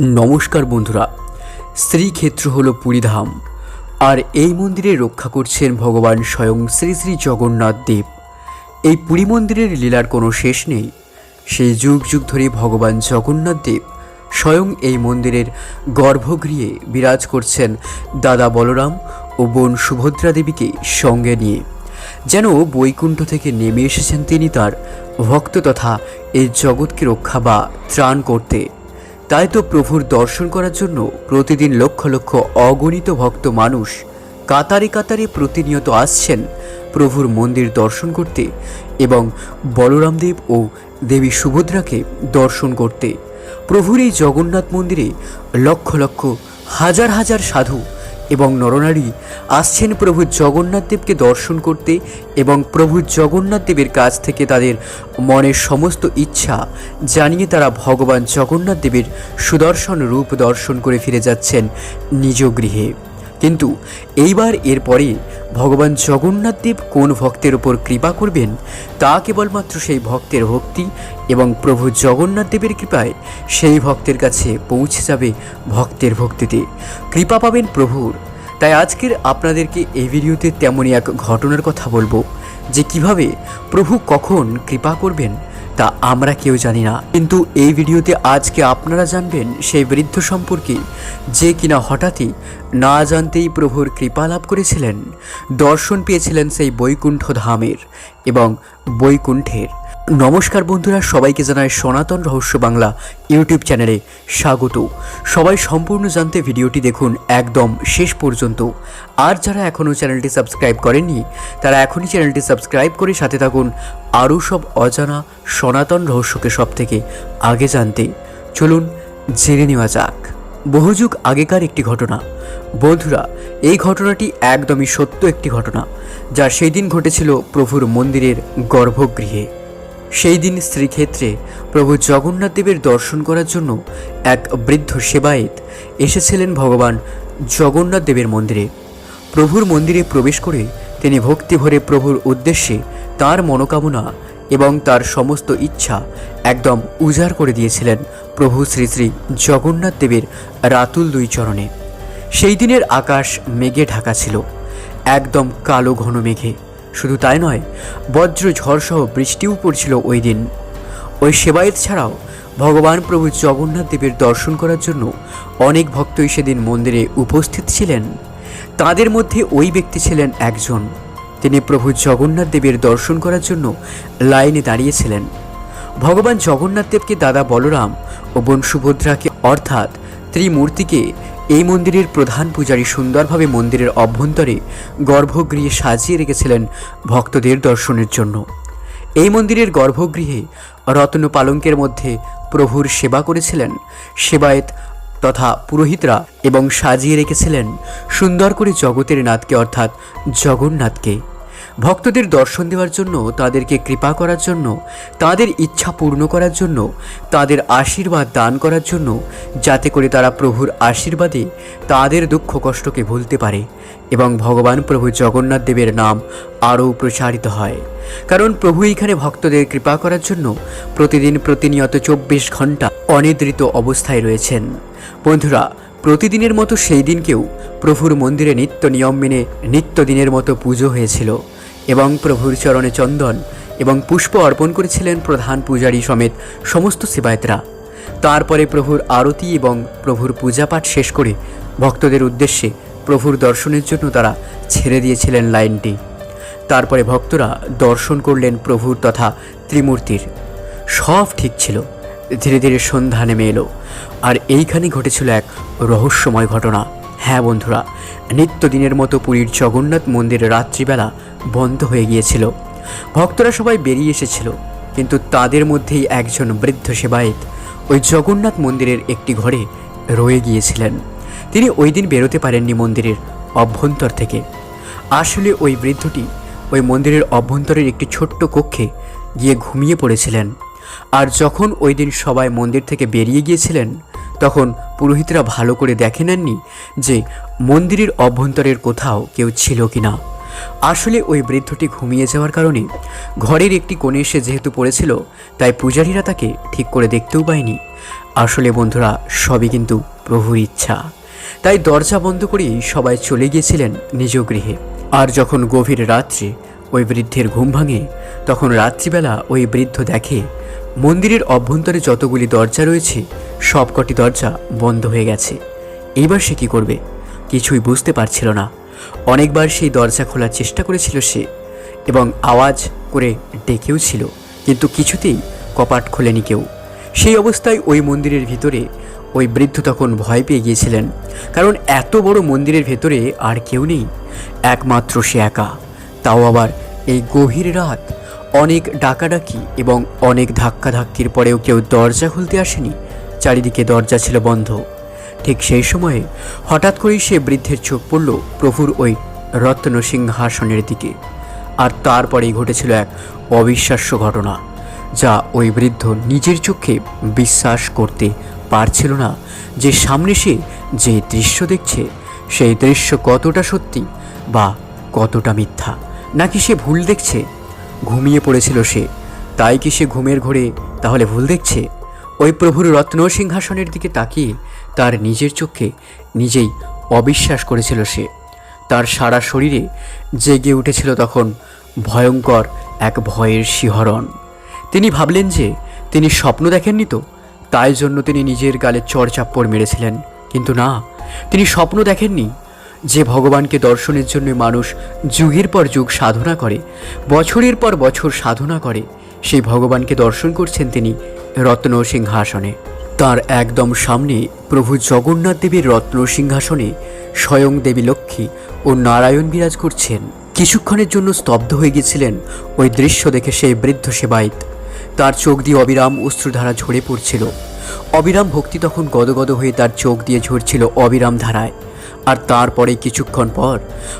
নমস্কার বন্ধুরা, শ্রীক্ষেত্র হল পুরীধাম, আর এই মন্দিরে রক্ষা করছেন ভগবান স্বয়ং শ্রী শ্রী জগন্নাথ দেব। এই পুরী মন্দিরের লীলার কোনো শেষ নেই, সেই যুগ যুগ ধরে ভগবান জগন্নাথ দেব স্বয়ং এই মন্দিরের গর্ভগৃহে বিরাজ করছেন দাদা বলরাম ও বোন সুভদ্রা দেবীকে সঙ্গে নিয়ে। যেন বৈকুণ্ঠ থেকে নেমে এসেছেন তিনি তার ভক্ত তথা এই জগৎকে রক্ষা বা ত্রাণ করতে। তাই তো প্রভুর দর্শন করার জন্য প্রতিদিন লক্ষ লক্ষ অগণিত ভক্ত মানুষ কাতারে কাতারে প্রতিনিয়ত আসছেন প্রভুর মন্দির দর্শন করতে এবং বলরামদেব ও দেবী সুভদ্রাকে দর্শন করতে। প্রভুর এই জগন্নাথ মন্দিরে লক্ষ লক্ষ হাজার হাজার সাধু এবং নরনারী আসছেন প্রভু জগন্নাথদেবকে দর্শন করতে এবং প্রভু জগন্নাথদেবের কাছ থেকে তাদের মনের সমস্ত ইচ্ছা জানিয়ে তারা ভগবান জগন্নাথদেবের সুদর্শন রূপ দর্শন করে ফিরে যাচ্ছেন নিজ গৃহে। কিন্তু এইবার এরপরে ভগবান জগন্নাথদেব কোন ভক্তের ওপর কৃপা করবেন, তা কেবলমাত্র সেই ভক্তের ভক্তি এবং প্রভু জগন্নাথদেবের কৃপায় সেই ভক্তের কাছে পৌঁছে যাবে ভক্তের ভক্তিতে। কৃপা পাবেন প্রভুর। তাই আজকের আপনাদেরকে এই ভিডিওতে তেমনই এক ঘটনার কথা বলব, যে কীভাবে প্রভু কখন কৃপা করবেন তা আমরা কেউ জানি না। কিন্তু এই ভিডিওতে আজকে আপনারা জানবেন সেই বৃদ্ধ সম্পর্কে, যে কিনা হঠাৎই না জানতেই প্রভুর কৃপা লাভ করেছিলেন। দর্শন পেয়েছিলেন সেই বৈকুণ্ঠ ধামের এবং বৈকুণ্ঠের। নমস্কার বন্ধুরা, সবাইকে জানায় সনাতন রহস্য বাংলা ইউটিউব চ্যানেলে স্বাগত। সবাই সম্পূর্ণ জানতে ভিডিওটি দেখুন একদম শেষ পর্যন্ত। আর যারা এখনও চ্যানেলটি সাবস্ক্রাইব করেননি, তারা এখনই চ্যানেলটি সাবস্ক্রাইব করে সাথে থাকুন আরও সব অজানা সনাতন রহস্যকে সব থেকে আগে জানতে। চলুন জেনে নেওয়া যাক। বহুযুগ আগেকার একটি ঘটনা। বন্ধুরা, এই ঘটনাটি একদমই সত্য একটি ঘটনা, যা সেই দিন ঘটেছিল প্রভুর মন্দিরের গর্ভগৃহে। সেই দিন শ্রীক্ষেত্রে প্রভু জগন্নাথ দেবের দর্শন করার জন্য এক বৃদ্ধ সেবায়েত এসেছিলেন ভগবান জগন্নাথ দেবের মন্দিরে। প্রভুর মন্দিরে প্রবেশ করে তিনি ভক্তি ভরে প্রভুর উদ্দেশ্যে তার মনোকামনা এবং তার সমস্ত ইচ্ছা একদম উজাড় করে দিয়েছিলেন প্রভু শ্রী শ্রী জগন্নাথ দেবের রাতুল দুই চরণে। সেই দিনের আকাশ মেঘে ঢাকা ছিল, একদম কালো ঘন মেঘে। শুধু তাই নয়, বজ্র ঝড়সহ বৃষ্টিও পড়ছিল ওই দিন। ওই সেবায়েত ছাড়াও ভগবান প্রভু জগন্নাথ দেবের দর্শন করার জন্য অনেক ভক্তই সেদিন মন্দিরে উপস্থিত ছিলেন। তাদের মধ্যে ওই ব্যক্তি ছিলেন একজন। তিনি প্রভু জগন্নাথ দেবের দর্শন করার জন্য লাইনে দাঁড়িয়েছিলেন। ভগবান জগন্নাথ দেবকে দাদা বলরাম ও বোন সুভদ্রাকে অর্থাৎ ত্রিমূর্তিকে এই মন্দিরের প্রধান পূজারী সুন্দরভাবে মন্দিরের অভ্যন্তরে গর্ভগৃহে সাজিয়ে রেখেছিলেন ভক্তদের দর্শনের জন্য। এই মন্দিরের গর্ভগৃহে রত্ন পালঙ্কের মধ্যে প্রভুর সেবা করেছিলেন, সেবায়েত তথা পুরোহিতরা এবং সাজিয়ে রেখেছিলেন সুন্দর করে জগতের নাথকে অর্থাৎ জগন্নাথকে। ভক্তদের দর্শন দেওয়ার জন্য, তাদেরকে কৃপা করার জন্য, তাদের ইচ্ছা পূর্ণ করার জন্য, তাদের আশীর্বাদ দান করার জন্য, যাতে করে তারা প্রভুর আশীর্বাদে তাদের দুঃখ কষ্টকে ভুলতে পারে এবং ভগবান প্রভু জগন্নাথ দেবের নাম আরও প্রচারিত হয়। কারণ প্রভু এইখানে ভক্তদের কৃপা করার জন্য প্রতিদিন প্রতিনিয়ত চব্বিশ ঘণ্টা অনিদ্রিত অবস্থায় রয়েছেন। বন্ধুরা, প্রতিদিনের মতো সেই দিনকেও প্রভুর মন্দিরে নিত্য নিয়ম মেনে নিত্যদিনের মতো পুজো হয়েছিল। এবং প্রভুর চরণে চন্দন এবং পুষ্প অর্পণ করেছিলেন প্রধান পূজারী সমেত সমস্ত সেবায়তরা। তারপরে প্রভুর আরতি এবং প্রভুর পূজাপাঠ শেষ করে ভক্তদের উদ্দেশ্যে প্রভুর দর্শনের জন্য তারা ছেড়ে দিয়েছিলেন লাইনটি। তারপরে ভক্তরা দর্শন করলেন প্রভুর তথা ত্রিমূর্তির। সব ঠিক ছিল। ধীরে ধীরে সন্ধ্যা নেমে এলো। আর এইখানে ঘটেছিল এক রহস্যময় ঘটনা। হ্যাঁ বন্ধুরা, নিত্যদিনের মতো পুরীর জগন্নাথ মন্দিরে রাত্রিবেলা বন্ধ হয়ে গিয়েছিল। ভক্তরা সবাই বেরিয়ে এসেছিল, কিন্তু তাদের মধ্যেই একজন বৃদ্ধ সেবায়েত ওই জগন্নাথ মন্দিরের একটি ঘরে রয়ে গিয়েছিলেন। তিনি ওই দিন বেরোতে পারেননি মন্দিরের অভ্যন্তর থেকে। আসলে ওই বৃদ্ধটি ওই মন্দিরের অভ্যন্তরের একটি ছোট্ট কক্ষে গিয়ে ঘুমিয়ে পড়েছিলেন। আর যখন ওই দিন সবাই মন্দির থেকে বেরিয়ে গিয়েছিলেন, তখন পুরোহিতরা ভালো করে দেখে নেননি যে মন্দিরের অভ্যন্তরের কোথাও কেউ ছিল কি না আসলে ওই বৃদ্ধটি ঘুমিয়ে যাওয়ার কারণে ঘরের একটি কোণে এসে যেহেতু পড়েছিল, তাই পূজারীরা তাকে ঠিক করে দেখতেও পায়নি। আসলে বন্ধুরা, সবই কিন্তু প্রভুর ইচ্ছা। তাই দরজা বন্ধ করেই সবাই চলে গিয়েছিলেন নিজ গৃহে। আর যখন গভীর রাত্রে ওই বৃদ্ধের ঘুম ভাঙে, তখন রাত্রিবেলা ওই বৃদ্ধ দেখে, মন্দিরের অভ্যন্তরে যতগুলি দরজা রয়েছে সবকটি দরজা বন্ধ হয়ে গেছে। এইবার সে কী করবে? কিছুই বুঝতে পারছিল না। অনেকবার সেই দরজা খোলার চেষ্টা করেছিল সে এবং আওয়াজ করে ডেকেও ছিল, কিন্তু কিছুতেই কপাট খোলেনি কেউ। সেই অবস্থায় ওই মন্দিরের ভিতরে ওই বৃদ্ধ তখন ভয় পেয়ে গিয়েছিলেন, কারণ এত বড় মন্দিরের ভেতরে আর কেউ নেই। একমাত্র সে একা। তাও আবার এই গভীর রাত অনেক ডাকাডাকি এবং অনেক ধাক্কাধাক্কির পরেও কেউ দরজা খুলতে আসেনি চারিদিকে দরজা ছিল বন্ধ। ঠিক সেই সময়ে হঠাৎ করেই সে বৃদ্ধের চোখ পড়ল প্রভুর ওই রত্ন সিংহাসনের দিকে। আর তারপরেই ঘটেছিল এক অবিশ্বাস্য ঘটনা, যা ওই বৃদ্ধ নিজের চোখে বিশ্বাস করতে পারছিল না যে সামনে সে যে দৃশ্য দেখছে, সেই দৃশ্য কতটা সত্যি বা কতটা মিথ্যা। নাকি সে ভুল দেখছে? ঘুমিয়ে পড়েছিল সে। তাই কি সে ঘুমের ঘোরে তাহলে ভুল দেখছে? ওই প্রভুর রত্ন সিংহাসনের দিকে তাকিয়ে তার নিজের চোখে নিজেই অবিশ্বাস করেছিল সে। তার সারা শরীরে জেগে উঠেছিল তখন ভয়ঙ্কর এক ভয়ের শিহরণ। তিনি ভাবলেন যে তিনি স্বপ্ন দেখেননি তো, তাই জন্য তিনি নিজের গালে চড়চাপ্পড় মেরেছিলেন। কিন্তু না, তিনি স্বপ্ন দেখেননি। যে ভগবানকে দর্শনের জন্য মানুষ যুগের পর যুগ সাধনা করে, বছরের পর বছর সাধনা করে, সেই ভগবানকে দর্শন করছেন তিনি রত্ন সিংহাসনে তার একদম সামনে প্রভু জগন্নাথ দেবীর রত্ন সিংহাসনে স্বয়ং দেবী লক্ষ্মী ও নারায়ণ বিরাজ করছেন। কিছুক্ষণের জন্য স্তব্ধ হয়ে গেছিলেন ওই দৃশ্য দেখে সেই বৃদ্ধ সেবায়িত। তার চোখ দিয়ে অবিরাম অশ্রুধারা ঝরে পড়ছিল। অবিরাম ভক্তি তখন গদগদ হয়ে তার চোখ দিয়ে ঝরছিল অবিরাম ধারায়। আর তারপরে কিছুক্ষণ পর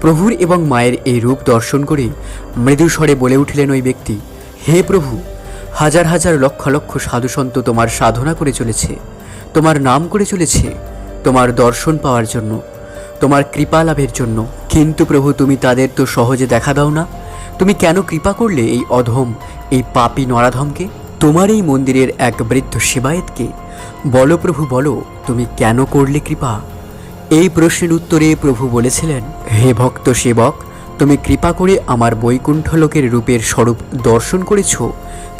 প্রভুর এবং মায়ের এই রূপ দর্শন করে মৃদুস্বরে বলে উঠলেন ওই ব্যক্তি, হে প্রভু, হাজার হাজার লক্ষ লক্ষ সাধুসন্ত তোমার সাধনা করে চলেছে, তোমার নাম করে চলেছে, তোমার দর্শন পাওয়ার জন্য, তোমার কৃপা লাভের জন্য। কিন্তু প্রভু, তুমি তাদের তো সহজে দেখা দাও না। তুমি কেন কৃপা করলে এই অধম, এই পাপী নরাধমকে? তোমার এই মন্দিরের এক বৃদ্ধ সেবায়েতকে। বলো প্রভু, বলো, তুমি কেন করলে কৃপা? এই প্রশ্নের উত্তরে প্রভু বলেছিলেন, হে ভক্ত সেবক, তুমি কৃপা করে আমার বৈকুণ্ঠ লোকের রূপের স্বরূপ দর্শন করেছ,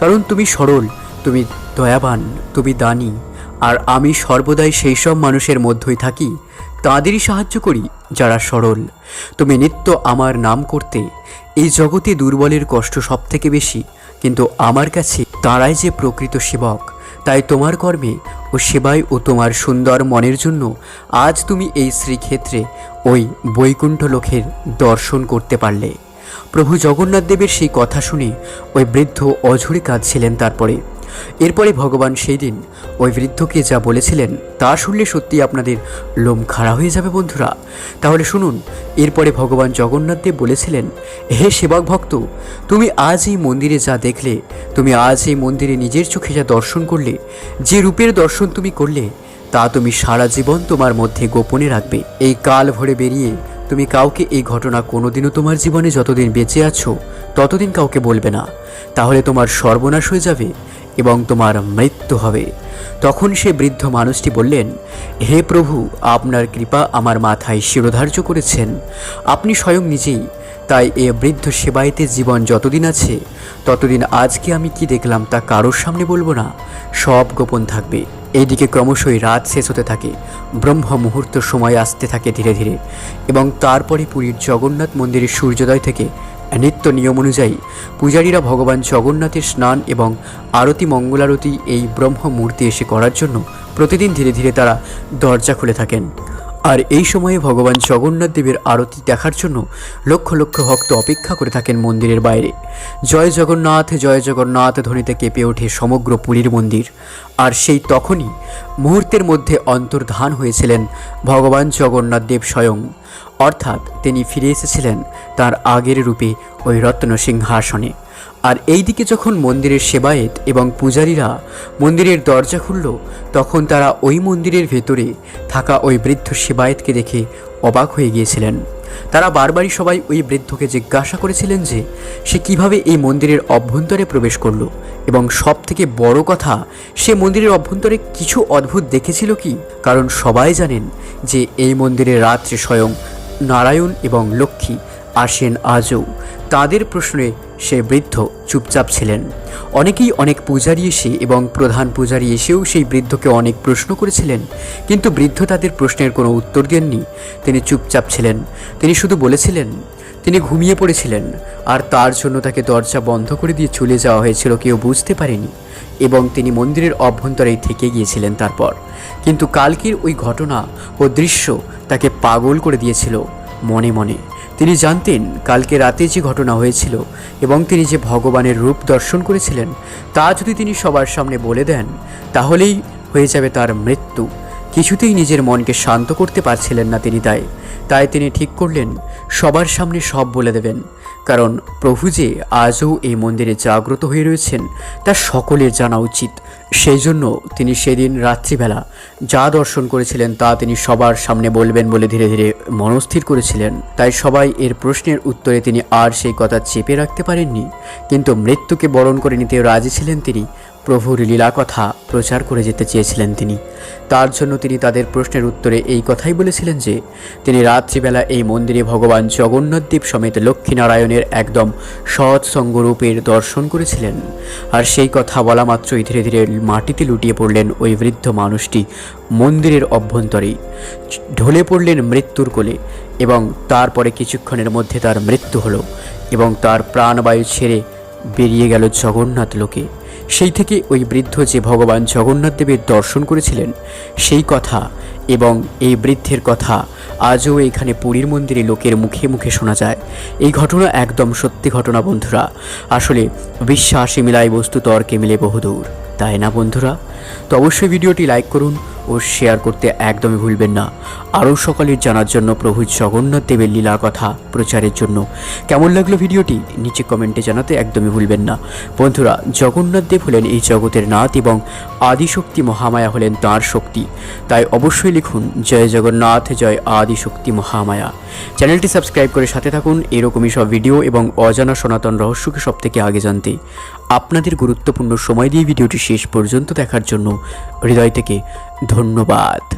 কারণ তুমি সরল, তুমি দয়াবান, তুমি দানী, আর আমি সর্বদাই সেই সব মানুষের মধ্যেই থাকি, তাদেরই সাহায্য করি, যারা সরল। তুমি নিত্য আমার নাম করতে, এই জগতে দুর্বলের কষ্ট সব থেকে বেশি, কিন্তু আমার কাছে তারাই যে প্রকৃত সেবক। তাই তোমার কর্মে ও সেবায় ও তোমার সুন্দর মনের জন্য আজ তুমি এই শ্রীক্ষেত্রে ওই বৈকুণ্ঠ লোকের দর্শন করতে পারলে। প্রভু জগন্নাথ দেবের সেই কথা শুনে ওই বৃদ্ধ অঝরে কাঁদছিলেন তারপরে। এরপরে ভগবান সেই দিন ওই বৃদ্ধকে যা বলেছিলেন তা শুনলে সত্যি আপনাদের লোম খাড়া হয়ে যাবে বন্ধুরা। তাহলে শুনুন, এরপরে ভগবান জগন্নাথ দেব বলেছিলেন, হে সেবক ভক্ত, তুমি আজ এই মন্দিরে যা দেখলে, তুমি আজ এই মন্দিরে নিজের চোখে যা দর্শন করলে, যে রূপের দর্শন তুমি করলে, তা তুমি সারা জীবন তোমার মধ্যে গোপনে রাখবে। এই কাল ভরে বেরিয়ে তুমি কাউকে এই ঘটনা কোনোদিনও তোমার জীবনে যতদিন বেঁচে আছো, ততদিন কাউকে বলবে না। তাহলে তোমার সর্বনাশ হয়ে যাবে। এবং তোমার মৃত্যু হবে। তখন সে বৃদ্ধ মানুষটি বললেন, হে প্রভু, আপনার কৃপা আমার মাথায় শিরোধার্য করেছেন। আপনি স্বয়ং নিজেই, তাই এ বৃদ্ধ সেবাইতে জীবন যতদিন আছে, ততদিন আজকে আমি কি দেখলাম তা কারোর সামনে বলব না। সব গোপন থাকবে। এইদিকে ক্রমশই রাত শেষ হতে থাকে। ব্রহ্ম মুহূর্ত সময় আসতে থাকে ধীরে ধীরে। এবং তারপরে পুরীর জগন্নাথ মন্দিরের সূর্যোদয় থেকে নিত্য নিয়ম অনুযায়ী পূজারীরা ভগবান জগন্নাথের স্নান এবং আরতি মঙ্গলারতি এই ব্রহ্ম মূর্তি এসে করার জন্য প্রতিদিন ধীরে ধীরে তারা দরজা খুলে থাকেন। আর এই সময়ে ভগবান জগন্নাথ দেবের আরতি দেখার জন্য লক্ষ লক্ষ ভক্ত অপেক্ষা করে থাকেন মন্দিরের বাইরে। জয় জগন্নাথ জয় জগন্নাথ ধ্বনিতে কেঁপে ওঠে সমগ্র পুরীর মন্দির। আর সেই তখনই মুহূর্তের মধ্যে অন্তর্ধান হয়েছিলেন ভগবান জগন্নাথ দেব স্বয়ং। অর্থাৎ তিনি ফিরে এসেছিলেন তার আগের রূপে ওই রত্ন সিংহাসনে। আর এইদিকে যখন মন্দিরের সেবায়েত এবং পূজারীরা মন্দিরের দরজা খুলল, তখন তারা ওই মন্দিরের ভেতরে থাকা ওই বৃদ্ধ সেবায়েতকে দেখে অবাক হয়ে গিয়েছিলেন। তারা বারবারই সবাই ওই বৃদ্ধকে জিজ্ঞাসা করেছিলেন যে, সে কীভাবে এই মন্দিরের অভ্যন্তরে প্রবেশ করল? এবং সব থেকে বড় কথা, সে মন্দিরের অভ্যন্তরে কিছু অদ্ভুত দেখেছিল কি? কারণ সবাই জানেন যে এই মন্দিরে রাত্রে স্বয়ং নারায়ণ এবং লক্ষ্মী আসেন আজও। তাদের প্রশ্নে সে বৃদ্ধ চুপচাপ ছিলেন। অনেকেই অনেক পূজারি এসে এবং প্রধান পূজারি এসেও সেই বৃদ্ধকে অনেক প্রশ্ন করেছিলেন, কিন্তু বৃদ্ধ তাদের প্রশ্নের কোনো উত্তর দেননি। তিনি চুপচাপ ছিলেন। তিনি শুধু বলেছিলেন তিনি ঘুমিয়ে পড়েছিলেন, আর তার জন্য তাকে দরজা বন্ধ করে দিয়ে চলে যাওয়া হয়েছিল কেউ বুঝতে পারেনি, এবং তিনি মন্দিরের অভ্যন্তরেই থেকে গিয়েছিলেন তারপর। কিন্তু কালকের ওই ঘটনা ও দৃশ্য তাকে পাগল করে দিয়েছিল মনে মনে। তিনি জানতেন কালকে রাতে যে ঘটনা হয়েছিল এবং তিনি যে ভগবানের রূপ দর্শন করেছিলেন, তা যদি তিনি সবার সামনে বলে দেন, তাহলেই হয়ে যাবে তার মৃত্যু। কিছুতেই নিজের মনকে শান্ত করতে পারছিলেন না তিনি তাই। তাই তিনি ঠিক করলেন, সবার সামনে সব বলে দেবেন। কারণ প্রভু যে আজও এই মন্দিরে জাগ্রত হয়ে রয়েছেন, তা সকলের জানা উচিত। সেই জন্য তিনি সেদিন রাত্রিবেলা যা দর্শন করেছিলেন তা তিনি সবার সামনে বলবেন বলে ধীরে ধীরে মনস্থির করেছিলেন। তাই সবাই এর প্রশ্নের উত্তরে তিনি আর সেই কথা চেপে রাখতে পারেননি। কিন্তু মৃত্যুকে বরণ করে নিতে রাজি ছিলেন তিনি। প্রভুর লীলা কথা প্রচার করে যেতে চেয়েছিলেন তিনি। তার জন্য তিনি তাদের প্রশ্নের উত্তরে এই কথাই বলেছিলেন যে, তিনি রাত্রিবেলা এই মন্দিরে ভগবান জগন্নাথদেব সমেত লক্ষ্মীনারায়ণের একদম সৎসঙ্গ রূপের দর্শন করেছিলেন। আর সেই কথা বলা মাত্রই ধীরে ধীরে মাটিতে লুটিয়ে পড়লেন ওই বৃদ্ধ মানুষটি মন্দিরের অভ্যন্তরেই ঢলে পড়লেন মৃত্যুর কোলে এবং তারপরে কিছুক্ষণের মধ্যে তার মৃত্যু হলো এবং তার প্রাণবায়ু ছেড়ে বেরিয়ে গেল জগন্নাথ লোকে সেই থেকে ওই বৃদ্ধ যে ভগবান জগন্নাথ দেবের দর্শন করেছিলেন, সেই কথা এবং এই বৃদ্ধের কথা আজও এখানে পুরীর মন্দিরে লোকের মুখে মুখে শোনা যায়। এই ঘটনা একদম সত্যি ঘটনা বন্ধুরা। আসলে বিশ্বাসী মিলাই বস্তু তর্কে মিলে বহুদূর। তাই না বন্ধুরা? তো অবশ্যই ভিডিওটি লাইক করুন ও শেয়ার করতে একদমই ভুলবেন না। আরও সকালের জানার জন্য প্রভু জগন্নাথ দেবের লীলা কথা প্রচারের জন্য। কেমন লাগল ভিডিওটি? নিচে কমেন্টে জানাতে একদমই ভুলবেন না। বন্ধুরা জগন্নাথ দেব হলেন এই জগতের নাথ এবং আদিশক্তি মহামায়া হলেন তাঁর শক্তি। তাই অবশ্যই লিখুন, জয় জগন্নাথ, জয় আদিশক্তি মহামায়া। চ্যানেলটি সাবস্ক্রাইব করে সাথে থাকুন, এরকমই সব ভিডিও এবং অজানা সনাতন রহস্যকে সব থেকে আগে জানতে। আপনাদের গুরুত্বপূর্ণ সময় দিয়ে ভিডিওটি শেষ পর্যন্ত দেখার জন্য হৃদয় থেকে ধন্যবাদ।